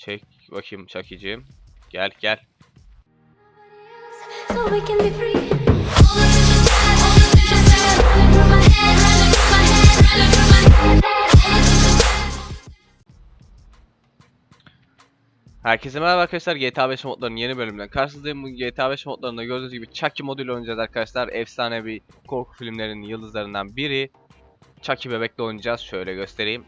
Çek bakayım Çakicim. Gel gel. Herkese merhaba arkadaşlar GTA 5 modlarının yeni bölümünden karşınızdayım. Bu GTA 5 modlarında gördüğünüz gibi Chucky moduyla oynayacağız arkadaşlar. Efsane bir korku filmlerinin yıldızlarından biri. Chucky bebekle oynayacağız. Şöyle göstereyim.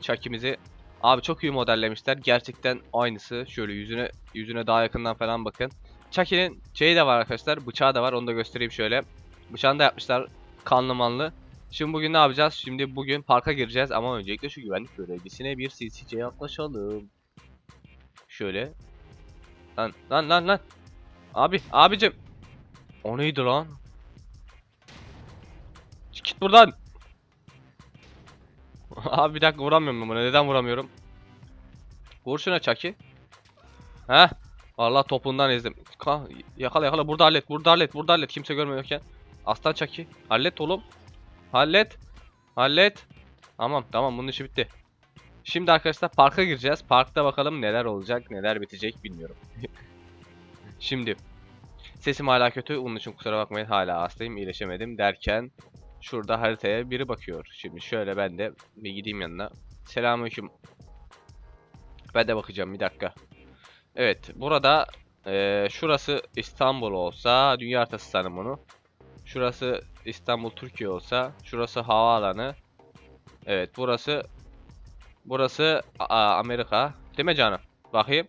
Chucky'mizi abi çok iyi modellemişler. Gerçekten aynısı. Şöyle yüzüne yüzüne daha yakından falan bakın. Chucky'nin şeyi de var arkadaşlar. Bıçağı da var. Onu da göstereyim şöyle. Bıçağını da yapmışlar. Kanlı manlı. Şimdi bugün ne yapacağız? Şimdi bugün parka gireceğiz ama öncelikle şu güvenlik görevlisine bir CC'ye yaklaşalım. Şöyle. Lan lan lan lan. Abi abicim. O neydi lan? Git buradan. Abi bir dakika vuramıyorum ben buna. Neden vuramıyorum? Vur şuna Chucky. Heh. Allah topundan ezdim. Ka yakala yakala burada hallet. Burada hallet. Burada hallet. Kimse görmüyorken. Aslan Chucky. Hallet oğlum. Hallet. Hallet. Tamam tamam bunun işi bitti. Şimdi arkadaşlar parka gireceğiz. Parkta bakalım neler olacak, neler bitecek bilmiyorum. Şimdi sesim hala kötü. Onun için kusura bakmayın hala hastayım, iyileşemedim derken şurada haritaya biri bakıyor. Şimdi şöyle ben de bir gideyim yanına. Selamünaleyküm. Ben de bakacağım bir dakika. Evet, burada eee, şurası İstanbul olsa dünya haritası sanırım onu. Şurası İstanbul Türkiye olsa, şurası havaalanı. Evet, burası Burası aa, Amerika. Değil mi canım? Bakayım.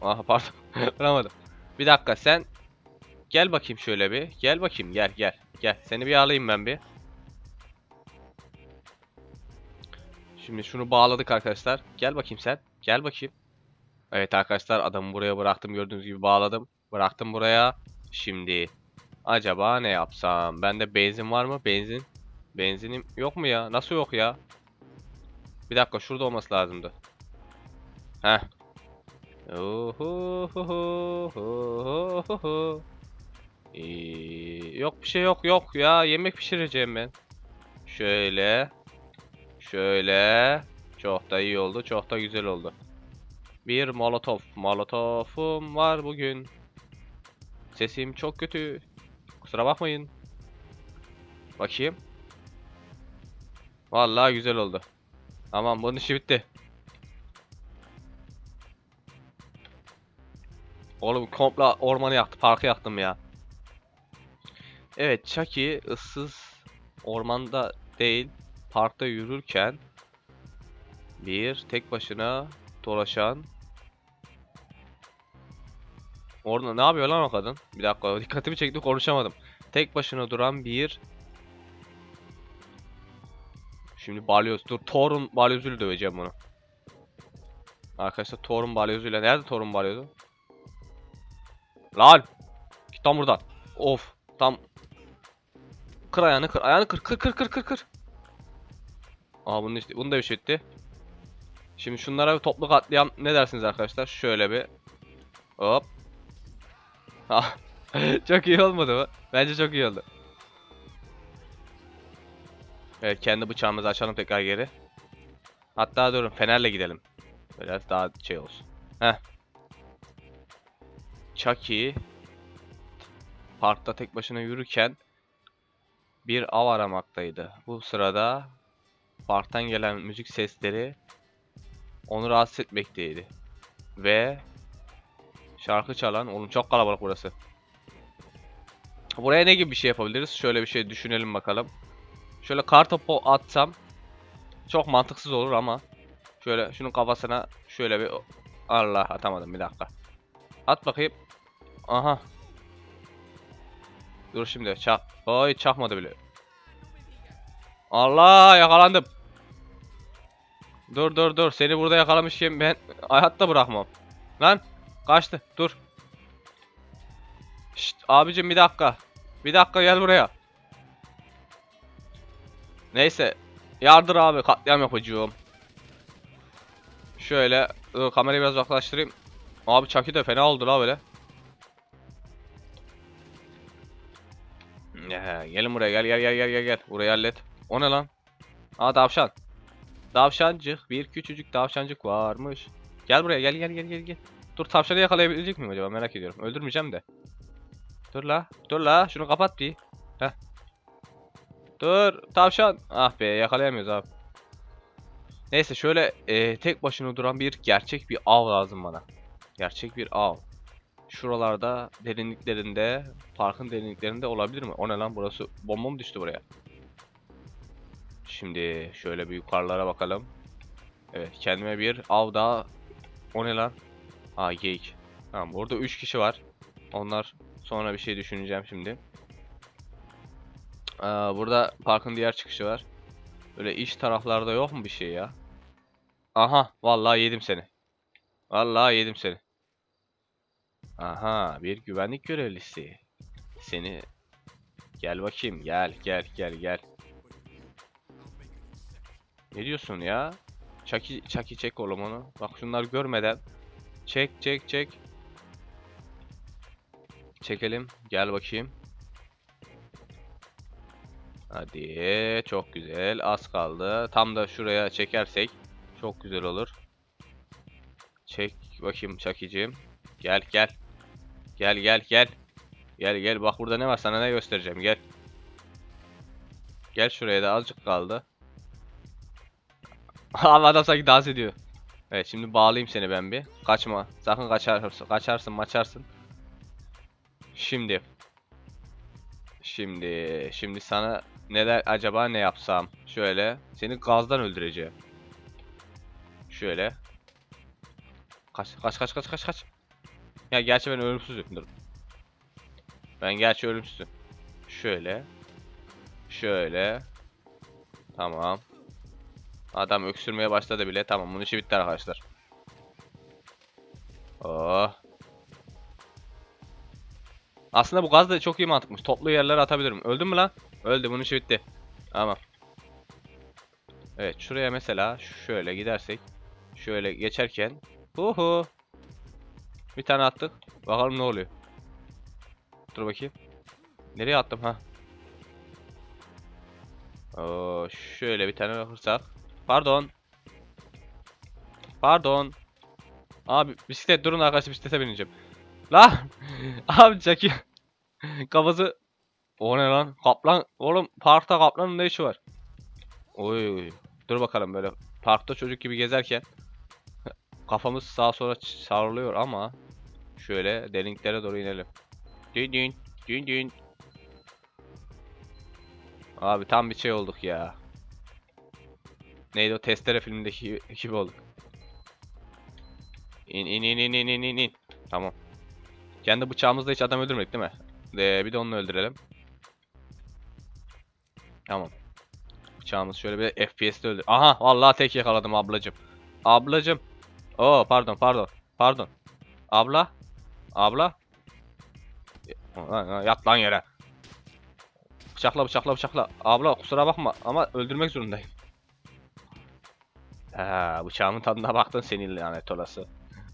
Aha pardon. Vuramadım. Bir dakika sen gel bakayım şöyle bir. Gel bakayım gel gel. Gel seni bir alayım ben bir. Şimdi şunu bağladık arkadaşlar. Gel bakayım sen. Gel bakayım. Evet arkadaşlar adamı buraya bıraktım gördüğünüz gibi bağladım. Bıraktım buraya. Şimdi acaba ne yapsam? Bende benzin var mı? Benzin. Benzinim yok mu ya? Nasıl yok ya? Bir dakika şurada olması lazımdı. Heh. Ohohohohohoho. Ee, yok bir şey yok yok ya yemek pişireceğim ben. Şöyle. Şöyle. Çok da iyi oldu çok da güzel oldu. Bir molotof. Molotofum var bugün. Sesim çok kötü. Kusura bakmayın. Bakayım. Vallahi güzel oldu. Tamam bunun işi bitti. Oğlum komple ormanı yaktı, parkı yaktım ya. Evet, Chucky ıssız ormanda değil, parkta yürürken bir tek başına dolaşan Orada ne yapıyor lan o kadın? Bir dakika dikkatimi çekti konuşamadım. Tek başına duran bir Şimdi balyoz. Dur Thor'un balyozuyla döveceğim bunu. Arkadaşlar Thor'un balyozuyla. Nerede Thor'un balyozu? Lan! Git lan buradan. Of. Tam. Kır ayağını kır. Ayağını kır. Kır kır kır kır kır. Aa bunu, işte, bunu da etti. Şimdi şunlara bir toplu katliam ne dersiniz arkadaşlar? Şöyle bir. Hop. Çok iyi olmadı mı? Bence çok iyi oldu. Evet kendi bıçağımızı açalım tekrar geri. Hatta durun fenerle gidelim. Biraz daha şey olsun. Heh. Chucky parkta tek başına yürürken bir av aramaktaydı. Bu sırada parktan gelen müzik sesleri onu rahatsız etmekteydi. Ve şarkı çalan, oğlum çok kalabalık burası. Buraya ne gibi bir şey yapabiliriz? Şöyle bir şey düşünelim bakalım. Şöyle kar topu atsam çok mantıksız olur ama şöyle şunun kafasına şöyle bir Allah atamadım bir dakika. At bakayım. Aha. Dur şimdi çak. Oy çakmadı bile. Allah yakalandım. Dur dur dur seni burada yakalamışım ben hayatta bırakmam. Lan kaçtı dur. Şşt abicim bir dakika. Bir dakika gel buraya. Neyse. Yardır abi katliam yapacağım. Şöyle dur, kamerayı biraz uzaklaştırayım. Abi Chucky de fena oldu la böyle. Gelin buraya gel gel gel gel gel gel. Burayı hallet. O ne lan? Aa tavşan. Tavşancık. Bir küçücük tavşancık varmış. Gel buraya gel gel gel gel gel. Dur tavşanı yakalayabilecek miyim acaba merak ediyorum. Öldürmeyeceğim de. Dur la. Dur la. Şunu kapat bir. Heh. Dur tavşan. Ah be yakalayamıyoruz abi. Neyse şöyle e, tek başına duran bir gerçek bir av lazım bana. Gerçek bir av. Şuralarda derinliklerinde, parkın derinliklerinde olabilir mi? O ne lan burası bomba mı düştü buraya? Şimdi şöyle bir yukarılara bakalım. Evet kendime bir av daha. O ne lan? Aa geyik. Tamam orada 3 kişi var. Onlar sonra bir şey düşüneceğim şimdi. Aa, burada parkın diğer çıkışı var. Böyle iç taraflarda yok mu bir şey ya? Aha vallahi yedim seni. Vallahi yedim seni. Aha bir güvenlik görevlisi. Seni gel bakayım gel gel gel gel. Ne diyorsun ya? Çaki çaki çek oğlum onu. Bak şunlar görmeden. Çek çek çek. Çekelim. Gel bakayım. Hadi çok güzel. Az kaldı. Tam da şuraya çekersek çok güzel olur. Çek bakayım çakicim. Gel gel. Gel gel gel. Gel gel bak burada ne var sana ne göstereceğim gel. Gel şuraya da azıcık kaldı. Abi adam sanki dans ediyor. Evet şimdi bağlayayım seni ben bir. Kaçma. Sakın kaçarsın. Kaçarsın maçarsın. Şimdi. Şimdi. Şimdi sana neler acaba ne yapsam? Şöyle. Seni gazdan öldüreceğim. Şöyle. Kaç kaç kaç kaç kaç kaç. Ya gerçi ben ölümsüzüm. Dur. Ben gerçi ölümsüzüm. Şöyle. Şöyle. Tamam. Adam öksürmeye başladı bile. Tamam bunun işi bitti arkadaşlar. Oh. Aslında bu gaz da çok iyi mantıkmış. Toplu yerlere atabilirim. Öldün mü lan? Öldü. Bunun işi bitti. Tamam. Evet şuraya mesela şöyle gidersek. Şöyle geçerken. Huhu. Bir tane attık. Bakalım ne oluyor. Dur bakayım. Nereye attım ha? Şöyle bir tane bakırsak. Pardon. Pardon. Abi bisiklet durun arkadaşlar bisiklete bineceğim. La! Abi Jackie. Kafası. O ne lan? Kaplan. Oğlum parkta kaplanın ne işi var? Oy. Dur bakalım böyle parkta çocuk gibi gezerken kafamız sağa sola savruluyor ama şöyle derinliklere doğru inelim. Dün dün dün dün. Abi tam bir şey olduk ya. Neydi o testere filmindeki gibi olduk. İn in in in in in in. Tamam. Kendi bıçağımızla hiç adam öldürmedik değil mi? De, bir de onu öldürelim. Tamam. Bıçağımız şöyle bir FPS'te öldür. Aha vallahi tek yakaladım ablacım. Ablacım. Oo pardon pardon. Pardon. Abla. Abla. Yat lan yere. Bıçakla bıçakla bıçakla. Abla kusura bakma ama öldürmek zorundayım. Ha, bıçağımın tadına baktın senin lanet olası.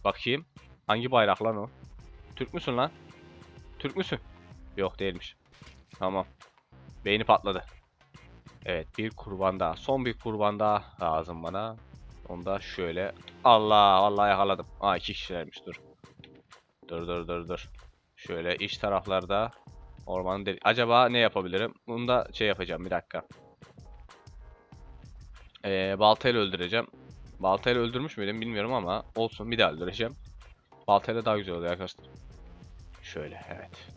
Bakayım. Hangi bayrak lan o? Türk müsün lan? Türk müsün? Yok değilmiş. Tamam. Beyni patladı. Evet bir kurban daha. Son bir kurban daha lazım bana. Onu da şöyle. Allah Allah yakaladım. Aa iki kişilermiş dur. Dur dur dur dur. Şöyle iç taraflarda ormanın deli. Acaba ne yapabilirim? Bunu da şey yapacağım bir dakika. Ee, baltayla öldüreceğim. Baltayla öldürmüş müydüm bilmiyorum ama olsun bir daha öldüreceğim. Baltayla daha güzel oluyor arkadaşlar. Şöyle evet.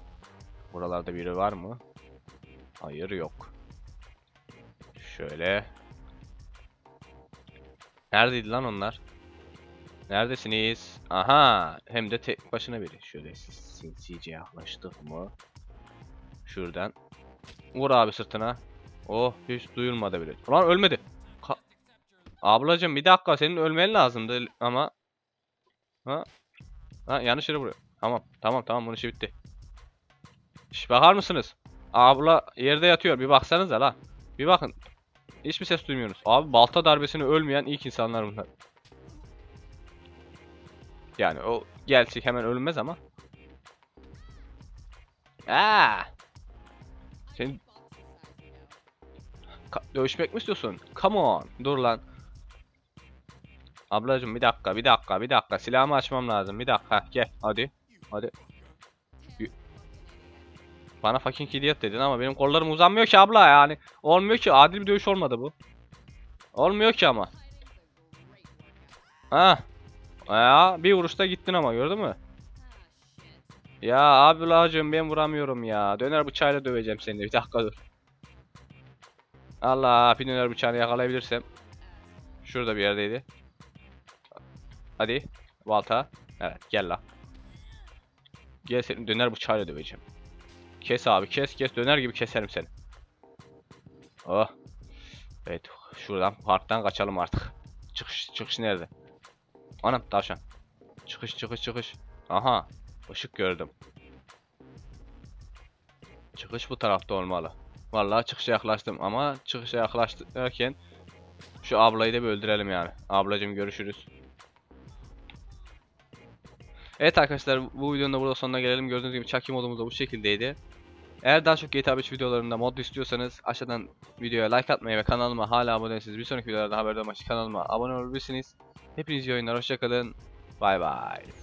Buralarda biri var mı? Hayır yok. Şöyle. Neredeydi lan onlar? Neredesiniz? Aha, hem de tek başına biri. Şöyle sinsice yaklaştık mı? Şuradan. Vur abi sırtına. Oh, hiç duyulmadı bile. Ulan ölmedi. Ka- Ablacım bir dakika senin ölmen lazımdı ama. Ha? Ha yanlış yere vuruyor. Tamam, tamam, tamam bunun işi bitti. Şş, bakar mısınız? Abla yerde yatıyor. Bir baksanıza la. Bir bakın. Hiçbir ses duymuyoruz. Abi balta darbesini ölmeyen ilk insanlar bunlar. Yani o gerçek hemen ölmez ama. Aa! Sen Ka- dövüşmek mi istiyorsun? Come on. Dur lan. Ablacım bir dakika bir dakika bir dakika silahımı açmam lazım bir dakika gel hadi hadi Bana fucking idiot dedin ama benim kollarım uzanmıyor ki abla yani olmuyor ki adil bir dövüş olmadı bu Olmuyor ki ama Ha ya bir vuruşta gittin ama gördün mü? Ya ablacım ben vuramıyorum ya. Döner bıçağıyla döveceğim seni. Bir dakika dur. Allah bir döner bıçağını yakalayabilirsem. Şurada bir yerdeydi. Hadi. Balta. Evet gel la. Gel seni döner bıçağıyla döveceğim. Kes abi kes kes döner gibi keserim seni. Oh. Evet şuradan parktan kaçalım artık. Çıkış çıkış nerede? Anam tavşan. Çıkış çıkış çıkış. Aha. Işık gördüm. Çıkış bu tarafta olmalı. Vallahi çıkışa yaklaştım ama çıkışa yaklaşırken şu ablayı da bir öldürelim yani. Ablacım görüşürüz. Evet arkadaşlar bu videonun da burada sonuna gelelim. Gördüğünüz gibi Chucky modumuz da bu şekildeydi. Eğer daha çok GTA 5 videolarında mod istiyorsanız aşağıdan videoya like atmayı ve kanalıma hala abone değilseniz bir sonraki videolarda haberdar olmak için kanalıma abone olabilirsiniz. Hepiniz iyi oyunlar hoşçakalın. Bay bay.